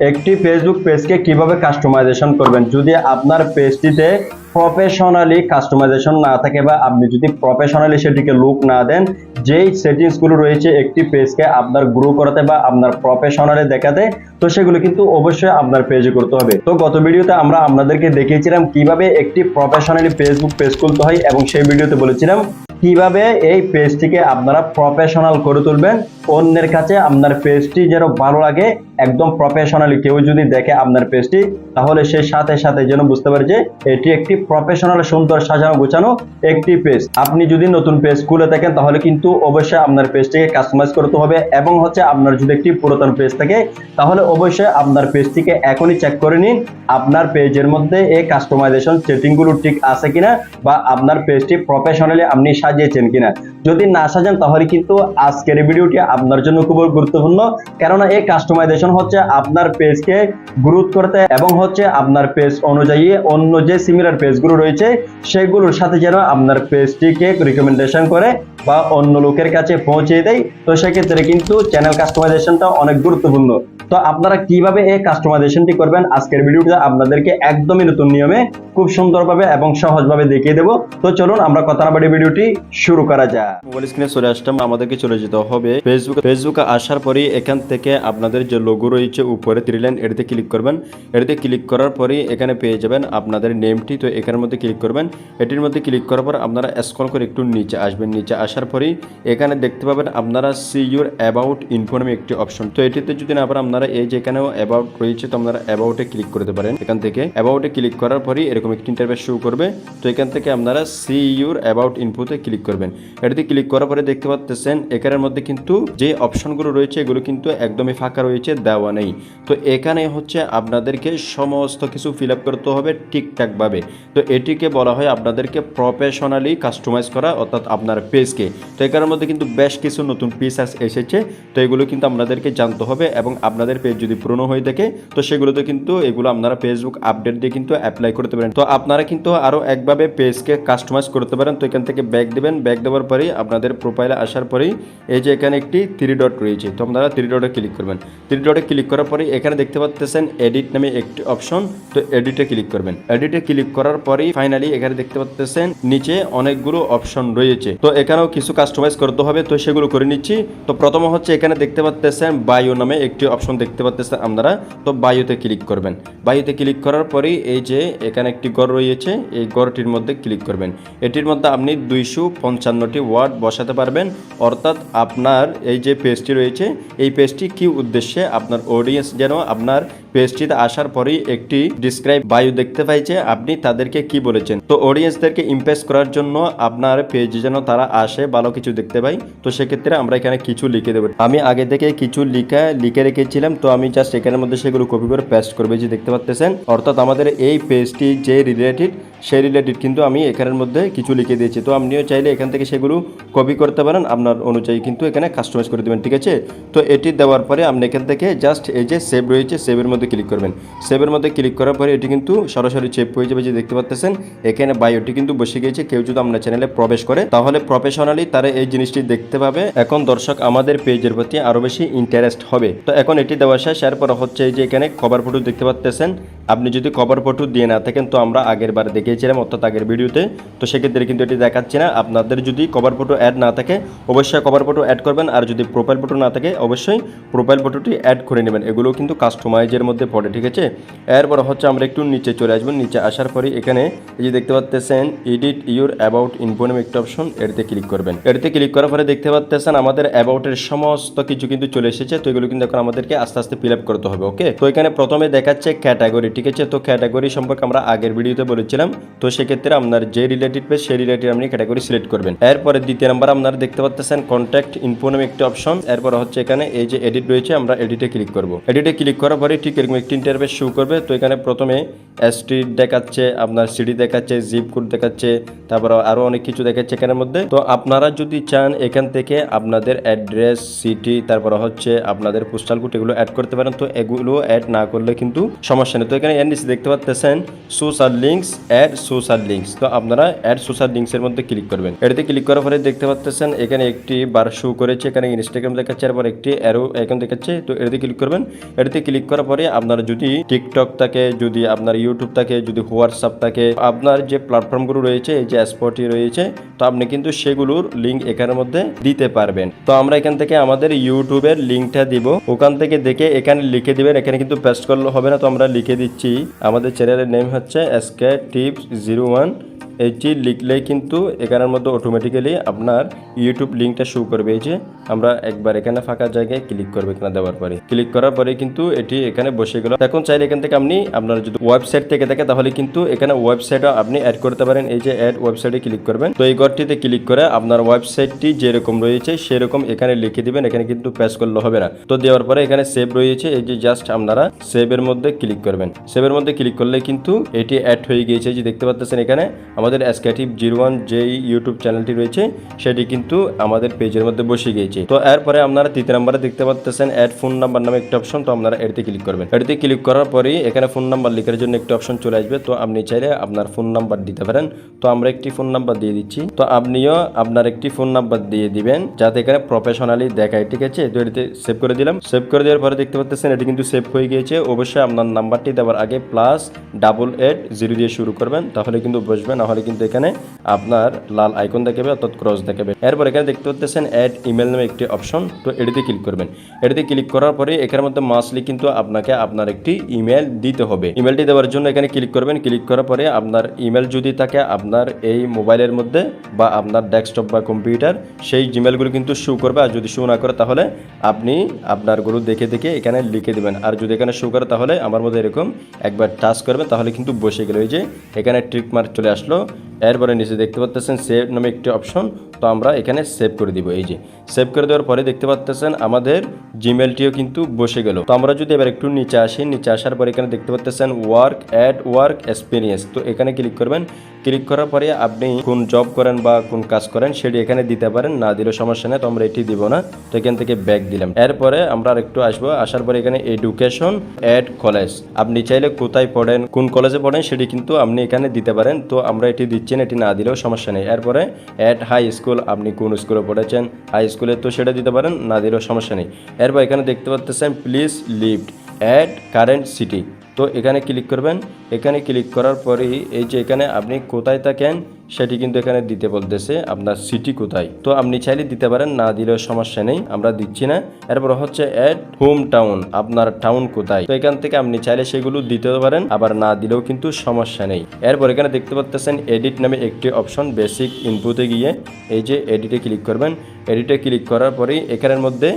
একটি ফেসবুক পেজকে কীভাবে কাস্টমাইজেশন করবেন? যদি আপনার পেজটিতে প্রফেশনালি কাস্টমাইজেশন না থাকে বা আপনি যদি প্রফেশনালি সেটিকে লুক না দেন, যেই সেটিংসগুলো রয়েছে একটি পেজকে আপনার গ্রো করাতে বা আপনার প্রফেশনালি দেখাতে, তো সেগুলো কিন্তু অবশ্যই আপনার পেজে করতে হবে। তো গত ভিডিওতে আমরা আপনাদেরকে দেখিয়েছিলাম কীভাবে একটি প্রফেশনালি ফেসবুক পেজ খুলতে হয় এবং সেই ভিডিওতে বলেছিলাম কীভাবে এই পেজটিকে আপনারা প্রফেশনাল করে তুলবেন। অন্যের কাছে আপনার পেজটি যেন ভালো লাগে একদম প্রফেশনালি কেউ যদি দেখে আপনার পেজটি, তাহলে সে সাথে সাথে যেন বুঝতে পারে যে এটি একটি প্রফেশনাল সুন্দর সাজানো গোছানো একটি পেজ। আপনি যদি নতুন পেজ খুলে থাকেন, তাহলে কিন্তু অবশ্যই আপনার পেজটিকে কাস্টমাইজ করতে হবে এবং হচ্ছে আপনার যদি একটি পুরাতন পেজ থাকে, তাহলে অবশ্যই আপনার পেজটিকে এখনই চেক করে নিন, আপনার পেজের মধ্যে এই কাস্টমাইজেশন সেটিংগুলো ঠিক আছে কিনা বা আপনার পেজটি প্রফেশনালি আপনি সাজিয়েছেন কিনা। যদি না সাজান, তাহলে কিন্তু আজকের ভিডিওটি আপনার জন্য খুব গুরুত্বপূর্ণ। কেননা এই কাস্টমাইজেশন হচ্ছে আপনার পেজকে গ্রোথ করতে এবং হচ্ছে আপনার পেজ অনুযায়ী অন্য যে সিমিলার পেজগুলো রয়েছে, সেগুলোর সাথে যেন আপনার পেজটিকে রিকমেন্ডেশন করে বা অন্য লোকের কাছে পৌঁছে দেয় তো সেক্ষেত্রে কিন্তু চ্যানেল কাস্টমাইজেশনটা অনেক গুরুত্বপূর্ণ। তো আপনারা কীভাবে এই কাস্টমাইজেশনটি করবেন? আজকের ভিডিওটা আপনাদেরকে একদমই নতুন নিয়মে খুব সুন্দরভাবে এবং সহজভাবে দেখিয়ে দেবো। তো চলুন, আমরা কথা না বাড়ি ভিডিওটি শুরু করা যাক। মোবাইল স্ক্রিনে চলে আসলাম আমাদেরকে চলে যেতে হবে। ফেসবুক ফেসবুকে আসার পরেই এখান থেকে আপনাদের যে লোগো রয়েছে, উপরে থ্রি লাইন এটিতে ক্লিক করবেন। এটিতে ক্লিক করার পরেই এখানে পেয়ে যাবেন আপনাদের নেমটি তো এখানের মধ্যে ক্লিক করবেন। এটির মধ্যে ক্লিক করার পর আপনারা স্ক্রল করে একটু নিচে আসবেন। নিচে আসার পরেই এখানে দেখতে পাবেন আপনারা সি ইউর অ্যাবাউট ইনফো নামে একটি অপশন তো এটিতে যদি না পারেন আপনারা এই যে এখানেও অ্যাবাউট রয়েছে, তো আপনারা অ্যাবাউটে ক্লিক করতে পারেন। এখান থেকে অ্যাবাউটে ক্লিক করার পরেই এরকম একটি ইন্টারভেস শো করবে। তো এখান থেকে আপনারা সি ইউর অ্যাবাউট ইনফোতে ক্লিক করবেন। এটিতে ক্লিক করার পরে দেখতে পাচ্ছেন এখানের মধ্যে কিন্তু যে অপশনগুলো রয়েছে, এগুলো কিন্তু একদমই ফাঁকা রয়েছে, দেওয়া নেই। তো এখানে হচ্ছে আপনাদেরকে সমস্ত কিছু ফিল আপ করতে হবে ঠিকঠাকভাবে। তো এটিকে বলা হয় আপনাদেরকে প্রফেশনালি কাস্টমাইজ করা, অর্থাৎ আপনার পেজকে তো এখানের মধ্যে কিন্তু বেশ কিছু নতুন পিসাস এসেছে। তো এগুলো কিন্তু আপনাদেরকে জানতে হবে এবং আপনাদের পেজ যদি পুরনো হয়ে থাকে, তো সেগুলোতে কিন্তু এগুলো আপনারা ফেসবুক আপডেট দিয়ে কিন্তু অ্যাপ্লাই করতে পারেন। তো আপনারা কিন্তু আরও একভাবে পেজকে কাস্টমাইজ করতে পারেন। তো এখান থেকে ব্যাক দেবেন। ব্যাক দেওয়ার পরেই আপনাদের প্রোফাইলে আসার পরেই এই যে এখানে একটি থ্রি ডট রয়েছে। তো আপনারা থ্রি ডটে ক্লিক করবেন। থ্রি ডটে ক্লিক করার পরে এখানে দেখতে পাচ্ছেন এডিট নামে একটি অপশন তো এডিটে ক্লিক করবেন। এডিটে ক্লিক করার পরেই ফাইনালি এখানে দেখতে পাচ্ছেন নিচে অনেকগুলো অপশন রয়েছে। তো এখানেও কিছু কাস্টমাইজ করতে হবে, তো সেগুলো করে নিচ্ছি। তো প্রথম হচ্ছে এখানে দেখতে পাচ্ছেন বায়ো নামে একটি অপশন দেখতে পাচ্ছেন আপনারা। তো বায়ুতে ক্লিক করবেন। বায়ুতে ক্লিক করার পরেই এই যে এখানে একটি গড় রয়েছে, এই গড়টির মধ্যে ক্লিক করবেন। এটির মধ্যে আপনি দুইশো পঞ্চান্নটি ওয়ার্ড বসাতে পারবেন। অর্থাৎ আপনার এই যে পেজটি রয়েছে, এই পেজটি কি উদ্দেশ্যে আপনার অডিয়েন্স যেন আপনার পেজটিতে আসার পরেই একটি ডিসক্রাইব বায়ু দেখতে পাইছে আপনি তাদেরকে কি বলেছেন। তো অডিয়েন্সদেরকে ইমপ্রেস করার জন্য আপনার পেজে যেন তারা আসে, ভালো কিছু দেখতে পাই। তো সেক্ষেত্রে আমরা এখানে কিছু লিখে দেবো। আমি আগে থেকে কিছু লিখা, লিখে রেখেছিলাম, তো আমি জাস্ট এখানের মধ্যে সেগুলো কপি করে পেস্ট করবে। যে দেখতে পাচ্ছেন অর্থাৎ আমাদের এই পেজটি যে রিলেটেড সেই রিলেটেড কিন্তু আমি এখানের মধ্যে কিছু লিখে দিয়েছি। তো আপনিও চাইলে এখান থেকে সেগুলো কপি করতে পারেন, আপনার অনুযায়ী কিন্তু এখানে কাস্টমাইজ করে দেবেন, ঠিক আছে? তো এটি দেওয়ার পরে আপনি এখান থেকে জাস্ট এই যে সেভ রয়েছে সেভের মধ্যে ক্লিক করবেন। সেভের মধ্যে ক্লিক করার পরে এটি কিন্তু সরাসরি সেভ হয়ে যাবে, যে দেখতে পাচ্ছেন এখানে বায়োটি কিন্তু বসে গিয়েছে, কেউ যদি আপনার চ্যানেলে প্রবেশ করে, তাহলে প্রফেশনালি তারা এই জিনিসটি দেখতে পাবে। এখন দর্শক, আমাদের পেজের প্রতি আরও বেশি ইন্টারেস্ট হবে। তো এখন এটি দেওয়া শেষ, এরপর হচ্ছে এই যে এখানে কভার ফটো দেখতে পাচ্ছেন আপনি যদি কভার ফটো দিয়ে না থাকেন, তো আমরা আগের বার দেখিয়েছিলাম, অর্থাৎ আগের ভিডিওতে। তো সেক্ষেত্রে কিন্তু এটি দেখাচ্ছে না। আপনাদের যদি কভার ফটো অ্যাড না থাকে, অবশ্যই কভার ফটো অ্যাড করবেন। আর যদি প্রোফাইল ফটো না থাকে, অবশ্যই প্রোফাইল ফটোটি অ্যাড করে নেবেন। এগুলো কিন্তু কাস্টমাইজের মধ্যে পড়ে, ঠিক আছে? এরপর হচ্ছে আমরা একটু নিচে চলে আসবেন নিচে আসার পরে এখানে এই যে দেখতে পাচ্ছেন এডিট ইউর অ্যাবাউট ইনফোনেম একটা অপশন এটিতে ক্লিক করবেন। এটিতে ক্লিক করার পরে দেখতে পাচ্ছেন আমাদের অ্যাবাউটের সমস্ত কিছু কিন্তু চলে এসেছে, তো এগুলো কিন্তু এখন আমাদেরকে আস্তে আস্তে ফিল আপ করতে হবে ওকে তো এখানে প্রথমে দেখাচ্ছে ক্যাটাগরি ঠিক আছে? তো ক্যাটাগরি সম্পর্কে আমরা আগের ভিডিওতে বলেছিলাম, তো সেক্ষেত্রে আপনার যে রিলেটেড পেজ সেই রিলেটেড আপনি ক্যাটাগরি সিলেক্ট করবেন। এরপরে দ্বিতীয় নাম্বার আপনারা দেখতে পাচ্ছেন কন্ট্যাক্ট ইনফো নামে অপশন এরপর হচ্ছে এখানে এই যে এডিট রয়েছে, আমরা এডিটে ক্লিক করব। এডিটে ক্লিক করার পরে ঠিক এরকম একটি ইন্টারভেস শো করবে। তো এখানে প্রথমে স্ট্রিট দেখাচ্ছে, আপনার সিডি দেখাচ্ছে জিপ কোড দেখাচ্ছে, তারপর আরও অনেক কিছু দেখাচ্ছে এখানের মধ্যে। তো আপনারা যদি চান এখান থেকে আপনাদের অ্যাড্রেস সিটি তারপর হচ্ছে আপনাদের পোস্টাল কোড এগুলো অ্যাড করতে পারেন। তো এগুলো অ্যাড না করলে কিন্তু সমস্যা নেই। তো এখানে এর নিচে দেখতে পাচ্ছেন social links add social links তো আপনারা অ্যাড সোশ্যাল লিঙ্কসের মধ্যে ক্লিক করবেন। এটাতে ক্লিক করার পরে দেখতে পাচ্ছেন, এখানে একটি বার শো করেছে, এখানে ইনস্টাগ্রাম দেখাচ্ছে, এরপর একটি অ্যারো আইকন দেখাচ্ছে। তো এটাতে ক্লিক করবেন। এটাতে ক্লিক করার পরে আপনার যদি টিকটক থাকে, যদি আপনার ইউটিউব থাকে, যদি হোয়াটসঅ্যাপ থাকে, আপনার যে প্ল্যাটফর্মগুলো রয়েছে, এই যে স্পটি রয়েছে, তো আপনি কিন্তু সেগুলোর লিঙ্ক এখানের মধ্যে দিতে পারবেন। তো আমরা এখান থেকে আমাদের ইউটিউবের লিঙ্কটা দিব। ওখান থেকে দেখে এখানে লিখে দিবেন। এখানে কিন্তু পেস্ট করলে হবে না, তো আমরা লিখে দিচ্ছি। আমাদের চ্যানেলের নেম হচ্ছে SK tips zero one eighty লিখলেই কিন্তু এখানের মধ্যে অটোমেটিক্যালি আপনার ইউটিউব লিঙ্কটা শো করবে। এই যে আমরা একবার এখানে ফাঁকা জায়গায় ক্লিক করব এখানে দেওয়ার পরে। ক্লিক করার পরে কিন্তু এটি এখানে বসে গেল। এখন চাইলে এখান থেকে আপনি আপনার যদি ওয়েবসাইট থেকে থাকে তাহলে কিন্তু এখানে ওয়েবসাইটও আপনি অ্যাড করতে পারেন। এই যে অ্যাড ওয়েবসাইটে ক্লিক করবেন। তো এই ঘরটিতে ক্লিক করে আপনার ওয়েবসাইটটি যেরকম রয়েছে সেরকম এখানে লিখে দিবেন। এখানে কিন্তু প্রেস করলে হবে না। তো দেওয়ার পরে এখানে সেভ রয়েছে। এই যে জাস্ট আপনারা সেভের মধ্যে ক্লিক করবেন। সেভের মধ্যে ক্লিক করলে কিন্তু এটি অ্যাড হয়ে গিয়েছে। যে দেখতে পাচ্ছেন এখানে আমাদের এসকেটিভ জিরো ওয়ান যেই ইউটিউব চ্যানেলটি রয়েছে, সেটি কিন্তু আমাদের পেজের মধ্যে বসে গিয়েছে। তো এরপরে আপনারা তৃতীয় নাম্বারে দেখতে পাচ্ছেন অ্যাড ফোন নাম্বার নামে একটি অপশন তো আপনারা এটিতে ক্লিক করবেন। এটিতে ক্লিক করার পরেই এখানে ফোন নাম্বার লেখার জন্য একটি অপশন চলে আসবে। তো আপনি চাইলে আপনার ফোন নাম্বার দিতে পারেন। তো আমরা একটি ফোন নাম্বার দিয়ে দিচ্ছি। তো আপনিও আপনার একটি ফোন নাম্বার দিয়ে দিবেন, যাতে এখানে প্রফেশনালি দেখায়, ঠিক আছে? তো এটিতে সেভ করে দিলাম। সেভ করে দেওয়ার পরে দেখতে পাচ্ছেন এটি কিন্তু সেভ হয়ে গিয়েছে। অবশ্যই আপনার নাম্বারটি দেওয়ার আগে প্লাস ডাবল এইট জিরো দিয়ে শুরু করবেন, তাহলে কিন্তু বসবে, না হলে কিন্তু এখানে আপনার লাল আইকন দেখাবে অর্থাৎ ক্রস দেখাবে। এরপর এখানে দেখতে পাচ্ছেন অ্যাড ইমেল নামে একটি অপশন তো এটিতে ক্লিক করবেন। এটিতে ক্লিক করার পরে এখানের মধ্যে মাসলি কিন্তু আপনাকে আপনার একটি ইমেল দিতে হবে। ইমেলটি দেওয়ার জন্য এখানে ক্লিক করবেন। ক্লিক করার পরে আপনার ইমেল যদি থাকে আপনার এই মোবাইলের মধ্যে বা আপনার ডেস্কটপ বা কম্পিউটার সেই জিমেলগুলো কিন্তু শো করবে। আর যদি শো না করে তাহলে আপনি আপনারগুলো দেখে দেখে এখানে লিখে দেবেন। আর যদি এখানে শো করে তাহলে আমার মধ্যে এরকম একবার টাচ করবেন তাহলে কিন্তু বসে গেল। এই যে এখানে ট্রিক মার্ক চলে আসলো। এরপরে নিচে দেখতে পাচ্ছেন সেভ নামে একটি অপশন তো আমরা এখানে সেভ করে দিব। এই যে সেভ করে দেওয়ার পরে দেখতে পাচ্ছেন আমাদের জিমেলটিও কিন্তু বসে গেল। তো আমরা যদি এবার একটু নিচে আসি, নিচে আসার পরে এখানে দেখতে পাচ্ছেন ওয়ার্ক অ্যাড ওয়ার্ক এক্সপিরিয়েন্স তো এখানে ক্লিক করবেন ক্লিক করার পরে আপনি কোন জব করেন বা কোন কাজ করেন সেটি এখানে দিতে পারেন। না দিলেও সমস্যা নেই, তো আমরা এটি দিব না। তো এখান থেকে ব্যাক দিলাম। এরপরে আমরা আর একটু আসব। আসার পরে এখানে এডুকেশন অ্যাড কলেজ আপনি চাইলে কোথায় পড়েন, কোন কলেজে পড়েন সেটি কিন্তু আপনি এখানে দিতে পারেন। তো আমরা এটি দিচ্ছেন এটি না দিলেও সমস্যা নেই। এরপরে অ্যাড হাই স্কুল আপনি কোন স্কুলে পড়েছেন? হাই স্কুলে তো সেটা দিতে পারেন, না দিলেও সমস্যা নেই। এরপর এখানে দেখতে পাচ্ছেন places lived add current city তো এখানে ক্লিক করবেন। এখানে ক্লিক করার পরেই এই যে এখানে আপনি কোথায় থাকেন, সেটি কিন্তু এখানে দিতে বলতেছে আপনার সিটি কোথায়। তো আপনি চাইলে দিতে পারেন, না দিলেও সমস্যা নেই, আমরা দিচ্ছি না। এরপর হচ্ছে অ্যাড হোম টাউন আপনার টাউন কোথায়? তো এখান থেকে আপনি চাইলে সেগুলো দিতে পারেন, আবার না দিলেও কিন্তু সমস্যা নেই। এরপর এখানে দেখতে পাচ্ছেন এডিট নামে একটি অপশন বেসিক ইনপুটে গিয়ে এই যে এডিটে ক্লিক করবেন। এডিটে ক্লিক করার পরেই এখানের মধ্যে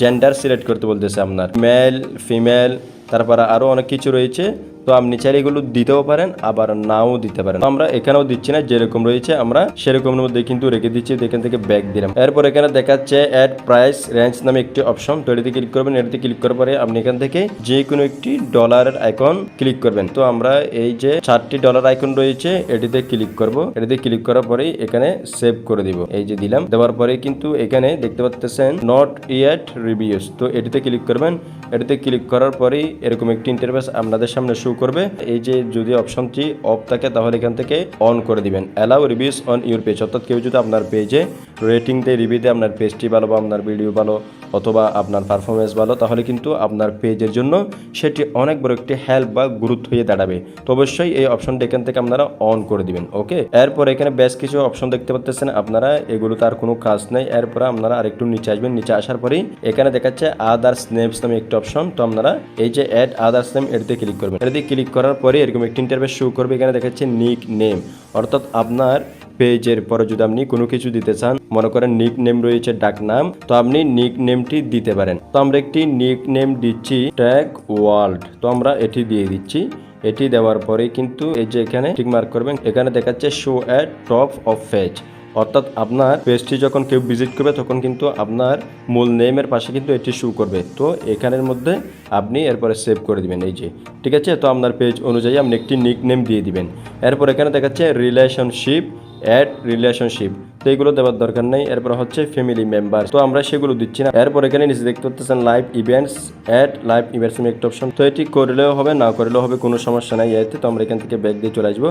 জেন্ডার সিলেক্ট করতে বলতেছে আপনার। মেল ফিমেল তারপরে আরও অনেক কিছু রয়েছে। তো আপনি চাইলে এগুলো দিতেও পারেন, আবার নাও দিতে পারেন। আমরা এখানেও দিচ্ছি না, যেরকম রয়েছে আমরা সেরকমের মধ্যে কিন্তু রেখে দিচ্ছি এখান থেকে ব্যাগ দিলাম। এরপর এখানে দেখাচ্ছে অ্যাড প্রাইস রেঞ্জ নামে একটি অপশন তো এটিতে ক্লিক করবেন, এটিতে ক্লিক করার পরে আপনি এখান থেকে যে কোনো একটি ডলারের আইকন ক্লিক করবেন। তো আমরা এই যে চারটি ডলার আইকন রয়েছে, এটিতে ক্লিক করব। এটিতে ক্লিক করার পরেই এখানে সেভ করে দিব। এই যে দিলাম, দেওয়ার পরে কিন্তু এখানে দেখতে পাচ্ছেন নট ইয়েট রিভিউস তো এটিতে ক্লিক করবেন। এটিতে ক্লিক করার পরেই এরকম একটি ইন্টারফেস আপনাদের সামনে শো করবে, এই যে যদি অপশনটি অফ থাকে তাহলে এখান থেকে অন করে দিবেন। Allow reviews on your page অর্থাৎ কেউ যদি আপনার পেজে রেটিং দেয় রিভিউ দেয়, আপনার পেজটি ভালো বা আপনার ভিডিও ভালো অথবা আপনার পারফরমেন্স ভালো, তাহলে কিন্তু আপনার পেজের জন্য সেটি অনেক বড় একটি হেল্প বা গুরুত্ব হয়ে দাঁড়াবে। তো অবশ্যই এই অপশনটা এখান থেকে আপনারা অন করে দিবেন ওকে এরপর এখানে বেশ কিছু অপশন দেখতে পাচ্ছেন আপনারা, এগুলো তার কোনো কাজ নেই। এরপরে আপনারা আরেকটু নিচে আসবেন, নিচে আসার পরেই এখানে দেখাচ্ছে আদার স্নেপস নামে একটি অপশন তো আপনারা এই যে অ্যাড আদার স্নেম এটিতে ক্লিক করবেন। এটিতে ক্লিক করার পরে এরকম একটি ইন্টারভেস শো করবে, এখানে দেখাচ্ছে নিক নেম অর্থাৎ আপনার পেজের পরে যদি আপনি কোনো কিছু দিতে চান, মনে করেন নিক নেম রয়েছে ডাক নাম, তো আপনি নিক নেমটি দিতে পারেন। তো আমরা একটি নিক নেম দিচ্ছি ট্যাগ ওয়ার্ল্ড তো আমরা এটি দিয়ে দিচ্ছি। এটি দেওয়ার পরে কিন্তু এই যে এখানে টিক মার্ক করবেন, এখানে দেখাচ্ছে show at top of page অর্থাৎ আপনার পেজটি যখন কেউ ভিজিট করবে, তখন কিন্তু আপনার মূল নেমের পাশে কিন্তু এটি শু করবে। তো এখানের মধ্যে আপনি এরপরে সেভ করে দিবেন, এই যে। ঠিক আছে? তো আপনার পেজ অনুযায়ী আপনি একটি নিক নেম দিয়ে দিবেন। এরপর এখানে দেখাচ্ছে রিলেশনশিপ অ্যাড রিলেশনশিপ তো এগুলো দেওয়ার দরকার নেই। এরপর হচ্ছে ফ্যামিলি মেম্বার তো আমরা সেগুলো দিচ্ছি না। এরপর এখানে নিচে দেখতে পাচ্ছেন live events add live events একটা অপশন তো এটি করলেও হবে, না করলেও হবে, কোনো সমস্যা নাই এতে। তো আমরা এখান থেকে ব্যাগ দিয়ে চলে আসব।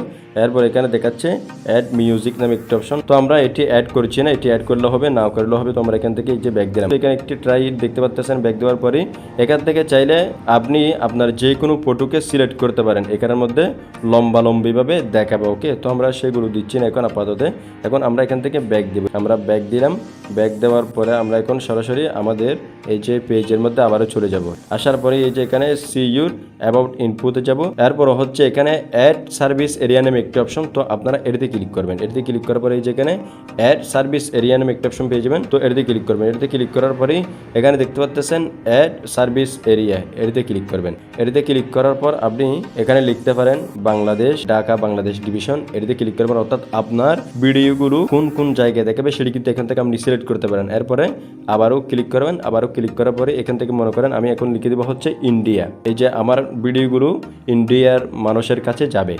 এরপর এখানে দেখাচ্ছে অ্যাড মিউজিক নামে একটা অপশন তো আমরা এটি অ্যাড করছি না। এটি অ্যাড করলে হবে, না করলেও হবে, তো আমরা এখান থেকে যে ব্যাগ দিলাম। এখানে একটি ট্রাই দেখতে পাচ্ছেন ব্যাগ দেওয়ার পরে এখান থেকে চাইলে আপনি আপনার যে কোনো ফটোকে সিলেক্ট করতে পারেন। এখানের মধ্যে লম্বা লম্বিভাবে দেখাবে ওকে তো আমরা সেগুলো দিচ্ছি না এখন আপাতত। এখন আমরা এখান থেকে ব্যাক দিব। আমরা ব্যাক দিলাম ব্যাক দেওয়ার পরে আমরা এখন সরাসরি আমাদের এই যে পেজের মধ্যে আবারও চলে যাব। আসার পরে এই যে এখানে সি ইউর অ্যাবাউট ইনপুটে যাব। এরপর হচ্ছে এখানে অ্যাড সার্ভিস এরিয়া নামে একটি অপশন তো আপনারা এটিতে ক্লিক করবেন। এটিতে ক্লিক করার পরে এই যে এখানে অ্যাড সার্ভিস এরিয়া নামে একটি অপশন পেয়ে যাবেন। তো এটিতে ক্লিক করবেন। এটিতে ক্লিক করার পরেই এখানে দেখতে পাচ্ছেন অ্যাড সার্ভিস এরিয়া এটিতে ক্লিক করবেন। এটিতে ক্লিক করার পর আপনি এখানে লিখতে পারেন বাংলাদেশ, ঢাকা, বাংলাদেশ ডিভিশন এটিতে ক্লিক করবেন অর্থাৎ আপনার ভিডিওগুলো কোন কোন জায়গায় দেখাবে, সেটি কিন্তু এখান থেকে আপনি সিলেক্ট করতে পারেন। এরপরে আবারও ক্লিক করবেন, আবারও ক্লিক করার পরে এখান থেকে মনে করেন আমি এখন লিখে দেবো হচ্ছে ইন্ডিয়া এই যে আমার ভিডিওগুলো ইন্ডিয়ার মানুষের কাছে যাবে,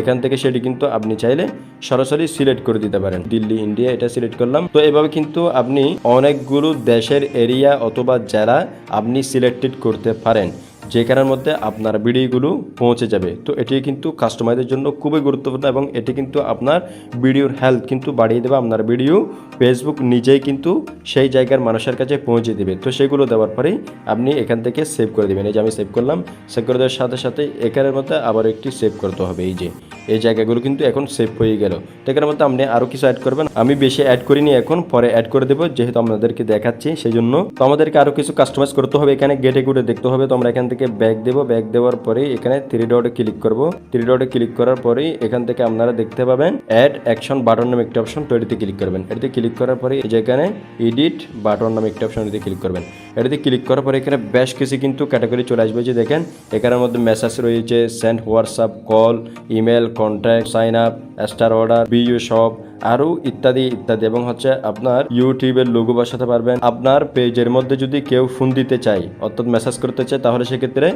এখান থেকে সেটি কিন্তু আপনি চাইলে সরাসরি সিলেক্ট করে দিতে পারেন। দিল্লি ইন্ডিয়া এটা সিলেক্ট করলাম। তো এভাবে কিন্তু আপনি অনেকগুলো দেশের এরিয়া অথবা জেলা আপনি সিলেক্টেড করতে পারেন। যেখানের মধ্যে আপনার ভিডিওগুলো পৌঁছে যাবে। তো এটি কিন্তু কাস্টমারদের জন্য খুবই গুরুত্বপূর্ণ এবং এটি কিন্তু আপনার ভিডিওর হেলথ কিন্তু বাড়িয়ে দেবে। আপনার ভিডিও ফেসবুক নিজেই কিন্তু সেই জায়গার মানুষের কাছে পৌঁছে দেবে। তো সেগুলো দেওয়ার পরেই আপনি এখান থেকে সেভ করে দেবেন। এই যে আমি সেভ করলাম সেভ করে দেওয়ার সাথে সাথে এখানের মধ্যে আবার একটি সেভ করতে হবে। এই যে, এই জায়গাগুলো কিন্তু এখন সেভ হয়ে গেল। তো এখানের মধ্যে আপনি আরও কিছু অ্যাড করবেন। আমি বেশি অ্যাড করিনি, এখন পরে অ্যাড করে দেবো, যেহেতু আপনাদেরকে দেখাচ্ছি সেই জন্য তো আমাদেরকে আরও কিছু কাস্টমাইজ করতে হবে। এখানে গেটে গুটে দেখতে হবে। তো আমরা এখান থেকে ব্যাক দেব ব্যাক দেওয়ার পরে এখানে থ্রি ডটে ক্লিক করব। থ্রি ডটে ক্লিক করার পরেই এখান থেকে আপনারা দেখতে পাবেন অ্যাড অ্যাকশন বাটন নামে একটি অপশন তো এটিতে ক্লিক করবেন। এটিতে ক্লিক করার পরে যেখানে এডিট বাটন নামে একটি অপশন এটিতে ক্লিক করবেন। এটিতে ক্লিক করার পরে এখানে বেশ কিছু কিন্তু ক্যাটাগরি চলে আসবে। যে দেখেন, এখানের মধ্যে মেসেজ রয়েছে send WhatsApp call email contact sign up star order BU shop আরও ইত্যাদি ইত্যাদি। এবং হচ্ছে আপনার ইউটিউবের লোগো বসাতে পারবেন। আপনার পেজের মধ্যে যদি কেউ ফোন দিতে চায়, অর্থাৎ মেসেজ করতে চায়, তাহলে সেক্ষেত্রে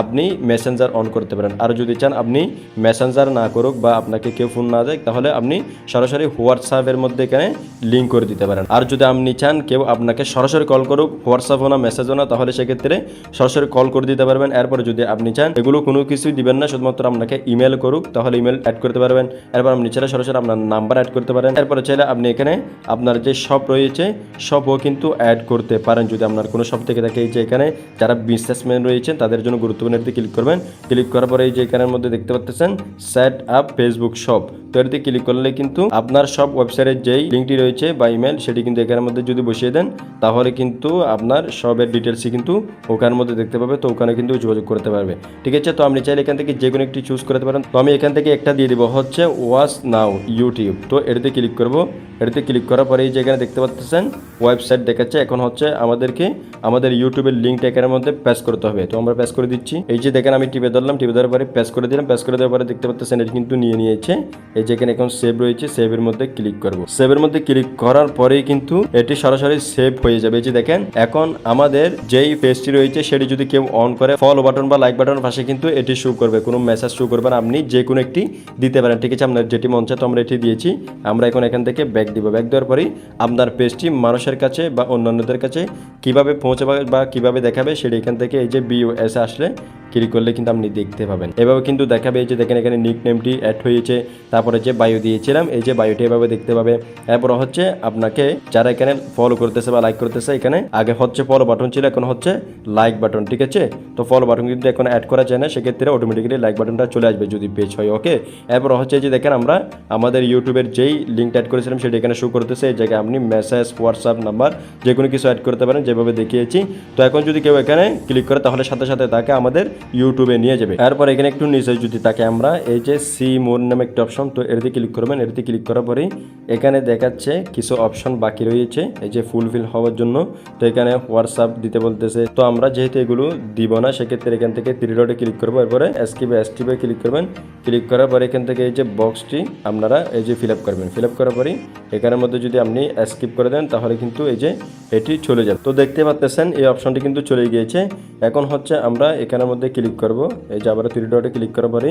আপনি মেসেঞ্জার অন করতে পারেন। আর যদি চান আপনি মেসেঞ্জার না করুক বা আপনাকে কেউ ফোন না দেয়, তাহলে আপনি সরাসরি হোয়াটসঅ্যাপের মধ্যে এখানে লিঙ্ক করে দিতে পারেন। আর যদি আপনি চান কেউ আপনাকে সরাসরি কল করুক হোয়াটসঅ্যাপও না মেসেজও না, তাহলে সেক্ষেত্রে সরাসরি কল করে দিতে পারবেন। এরপরে যদি আপনি চান, এগুলো কোনো কিছুই দিবেন না, শুধুমাত্র আপনাকে ইমেল করুক, তাহলে ইমেল অ্যাড করতে পারবেন। এরপর আপনি চাইলে সরাসরি আপনার নাম্বার অ্যাড করতে পারেন। এরপরে চাইলে আপনি এখানে আপনার যে শপ রয়েছে শপও কিন্তু অ্যাড করতে পারেন। যদি আপনার কোনো শপ থেকে থাকে, এই যে এখানে যারা বিজনেসম্যান রয়েছেন, তাদের জন্য গুরুত্বপূর্ণ এটিতে ক্লিক করবেন। ক্লিক করার পরে এই যে এখানের মধ্যে দেখতে পাচ্ছেন সেট আপ ফেসবুক শপ তো এটিতে ক্লিক করলে কিন্তু আপনার সব ওয়েবসাইটের যেই লিঙ্কটি রয়েছে বা ইমেল সেটি কিন্তু এখানের মধ্যে যদি বসিয়ে দেন, তাহলে কিন্তু আপনার সবের ডিটেলসই কিন্তু ওখান মধ্যে দেখতে পাবে, তো ওখানে কিন্তু যোগাযোগ করতে পারবে। ঠিক আছে? তো আপনি চাইলে এখান থেকে যে কোনো একটি চুজ করতে পারেন। তো আমি এখান থেকে একটা দিয়ে দিব, হচ্ছে ওয়াচ নাও ইউটিউব তো এটিতে ক্লিক করব। এটিতে ক্লিক করার পরে এই যে এখানে দেখতে পাচ্ছেন ওয়েবসাইট দেখাচ্ছে। এখন হচ্ছে আমাদেরকে আমাদের ইউটিউবের লিঙ্কটা এখানের মধ্যে প্যাস করতে হবে। তো আমরা প্যাস করে দিচ্ছি। এই যে দেখেন, আমি টিপে ধরলাম। টিপে ধরার পরে প্যাস করে দিলাম। প্যাস করে দেওয়ার পরে দেখতে পাচ্ছেন, এটি কিন্তু নিয়ে নিয়েছে। এই যে এখানে এখন সেভ রয়েছে সেভের মধ্যে ক্লিক করব। সেভের মধ্যে ক্লিক করার পরেই কিন্তু এটি সরাসরি সেভ হয়ে যাবে। এই যে দেখেন, এখন আমাদের যেই পেজটি রয়েছে, সেটি যদি কেউ অন করে ফলো বাটন বা লাইক বাটন পাশে কিন্তু এটি শো করবে। কোনো মেসেজ শো করবে না। আপনি যে কোনো একটি দিতে পারেন। ঠিক আছে আপনার যেটি মন চায় তো আমরা এটি দিয়েছি, আমরা এখন এখান থেকে ব্যাক দিব। ব্যাক দেওয়ার পরেই আপনার পেজটি মানুষের কাছে বা অন্যান্যদের কাছে কীভাবে পৌঁছাবে বা কীভাবে দেখাবে, সেটি এখান থেকে এই যে বিও এসে আসলে ক্লিক করলে কিন্তু আপনি দেখতে পাবেন। এভাবে কিন্তু দেখাবে এই যে দেখেন, এখানে নিক নেমটি অ্যাড হয়েছে, তারপরে যে বায়ু দিয়েছিলাম, এই যে বায়োটি এভাবে দেখতে পাবে। এরপর হচ্ছে আপনাকে যারা এখানে ফলো করতেছে বা লাইক করতেছে, এখানে আগে হচ্ছে ফলো বাটন ছিল, এখন হচ্ছে লাইক বাটন ঠিক আছে? তো ফলো বাটন কিন্তু এখন অ্যাড করা যায় না, সেক্ষেত্রে অটোমেটিক্যালি লাইক বাটনটা চলে আসবে যদি পেজ হয় ওকে এরপর হচ্ছে যে দেখেন আমরা আমাদের ইউটিউবের যেই লিঙ্ক অ্যাড করেছিলাম, সেটা এখানে শো করতেছে, এই জায়গায় আপনি মেসেজ হোয়াটসঅ্যাপ নাম্বার যে কোনো কিছু অ্যাড করতে পারেন, যেভাবে দেখিয়েছি। তো এখন যদি কেউ এখানে ক্লিক করে, তাহলে সাথে সাথে তাকে আমাদের ইউটিউবে নিয়ে যাবে। এরপর এখানে একটু নিচে যদি তাকে আমরা এই যে সি মোর নামে একটা অপশন তো এটিতে ক্লিক করবেন এটিতে ক্লিক করার পরেই এখানে দেখাচ্ছে কিছু অপশন বাকি রয়েছে, এই যে ফুলফিল হওয়ার জন্য। তো এখানে হোয়াটসঅ্যাপ দিতে বলতেছে। তো আমরা যেহেতু এগুলো দিব না, সেক্ষেত্রে এখান থেকে থ্রি ডটে ক্লিক করব। এরপরে এসকিপে এসটিপে ক্লিক করবেন। ক্লিক করার পরে এখান থেকে এই যে বক্সটি আপনারা এই যে ফিল আপ করবেন। ফিল আপ করার পরেই এখানের মধ্যে যদি আপনি স্কিপ করে দেন, তাহলে কিন্তু এই যে এটি চলে যাবে। তো দেখতে পাচ্তেছেন, এই অপশনটি কিন্তু চলে গিয়েছে। এখন হচ্ছে আমরা এখানের মধ্যে ক্লিক করব। এই যে আবার থ্রি ডটে ক্লিক করার পরে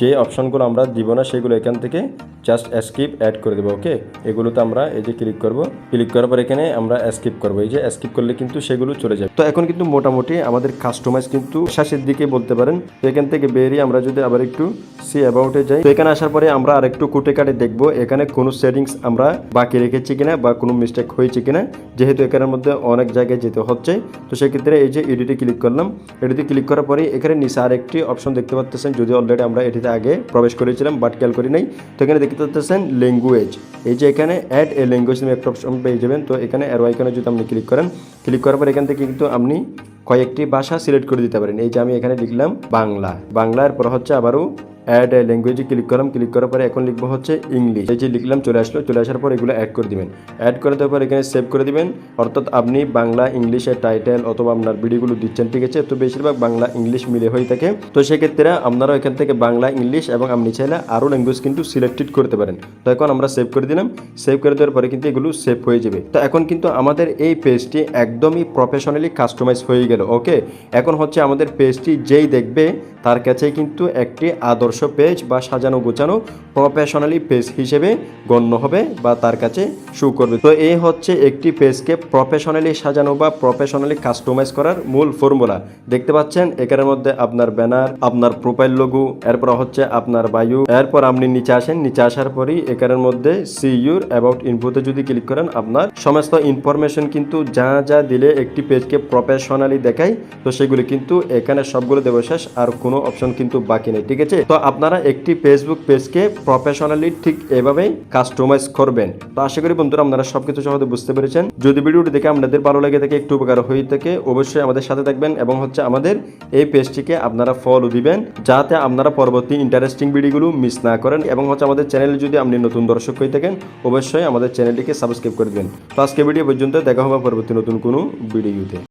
যে অপশনগুলো আমরা দিব না, সেগুলো এখান থেকে জাস্ট স্কিপ অ্যাড করে দেবো ওকে এগুলোতে আমরা এই যে ক্লিক করব। ক্লিক করার পর এখানে আমরা স্কিপ করব। এই যে স্কিপ করলে কিন্তু সেগুলো চলে যাবে তো এখন কিন্তু মোটামুটি আমাদের কাস্টমাইজ কিন্তু শেষের দিকে বলতে পারেন। তো এখান থেকে বেরিয়ে আমরা যদি আবার একটু সি অ্যাবাউটে যাই। তো এখানে আসার পরে আমরা আরেকটু কুটে কাটে দেখব এখানে কোনো সেটিংস আমরা বাকি রেখেছি কিনা বা কোনো মিস্টেক হয়েছে কিনা। যেহেতু এখানের মধ্যে অনেক জায়গায় যেতে হচ্ছে। তো সেক্ষেত্রে এই যে এডিটে ক্লিক করলাম। এডিটে ক্লিক করার পরে এখানে নিচে আর একটি অপশন দেখতে পাচ্ছেন যদি অলরেডি আমরা এটিতে আগে প্রবেশ করেছিলাম বাট খেয়াল করি নাই। তো এখানে দেখতে পাচ্ছেন ল্যাঙ্গুয়েজ এই যে এখানে অ্যাড এ ল্যাঙ্গুয়েজ নামে একটা অপশন পেয়ে যাবেন। তো এখানে অ্যারো আইকনে যদি আপনি ক্লিক করেন ক্লিক করার পর এখান থেকে কিন্তু আপনি কয়েকটি ভাষা সিলেক্ট করে দিতে পারেন। এই যে আমি এখানে লিখলাম বাংলা। বাংলার পর হচ্ছে আবারও অ্যাড ল্যাঙ্গুয়েজে ক্লিক করলাম। ক্লিক করার পরে এখন লিখব হচ্ছে ইংলিশ এই যে লিখলাম, চলে আসলো। চলে আসার পর এগুলো অ্যাড করে দিবেন। অ্যাড করে দেওয়ার পর এখানে সেভ করে দিবেন। অর্থাৎ আপনি বাংলা ইংলিশের টাইটেল অথবা আপনার ভিডিওগুলো দিচ্ছেন, ঠিক আছে? তো বেশিরভাগ বাংলা ইংলিশ মিলে হয়ে থাকে। তো সেক্ষেত্রে আপনারা এখান থেকে বাংলা ইংলিশ এবং আপনি চাইলে আরও ল্যাঙ্গুয়েজ কিন্তু সিলেক্টেড করতে পারেন। তো এখন আমরা সেভ করে দিলাম। সেভ করে দেওয়ার পরে কিন্তু এগুলো সেভ হয়ে যাবে। তো এখন কিন্তু আমাদের এই পেজটি একদমই প্রফেশনালি কাস্টমাইজ হয়ে গেল ওকে এখন হচ্ছে আমাদের পেজটি যেই দেখবে, তার কাছে কিন্তু একটি আদর্শ পেজ বা সাজানো গোছানো প্রফেশনালি পেজ হিসেবে গণ্য হবে বা তার কাছে শু করবে। তো এই হচ্ছে একটি পেজকে প্রফেশনালি সাজানো বা প্রফেশনালি কাস্টমাইজ করার মূল ফর্মুলা দেখতে পাচ্ছেন এখানের মধ্যে আপনার ব্যানার আপনার প্রোফাইল লঘু এরপর হচ্ছে আপনার বায়ু এরপর আপনি নিচে আসেন, নিচে আসার পরই এখানের মধ্যে সি ইউর অ্যাবাউট ইনফোতে যদি ক্লিক করেন, আপনার সমস্ত ইনফরমেশন কিন্তু যা যা দিলে একটি পেজকে প্রফেশনালি দেখায় তো সেগুলি কিন্তু এখানে সবগুলো দেবো শেষ, আর কোনো অপশন কিন্তু বাকি নেই, ঠিক আছে? তো আপনারা একটি ফেসবুক পেজকে প্রফেশনালি ঠিক এভাবেই কাস্টমাইজ করবেন। তো আশা করি বন্ধুরা আপনারা সবকিছু সহজে বুঝতে পেরেছেন। যদি ভিডিওটি দেখে আপনাদের ভালো লাগে থাকে একটু উপকার হয়ে থাকে, অবশ্যই আমাদের সাথে থাকবেন এবং হচ্ছে আমাদের এই পেজটিকে আপনারা ফলো দিবেন, যাতে আপনারা পরবর্তী ইন্টারেস্টিং ভিডিওগুলো মিস না করেন এবং হচ্ছে আমাদের চ্যানেলে যদি আপনি নতুন দর্শক হয়ে থাকেন, অবশ্যই আমাদের চ্যানেলটিকে সাবস্ক্রাইব করে দিবেন। তো আজকে ভিডিও পর্যন্ত দেখা হবে পরবর্তী নতুন কোনো ভিডিওতে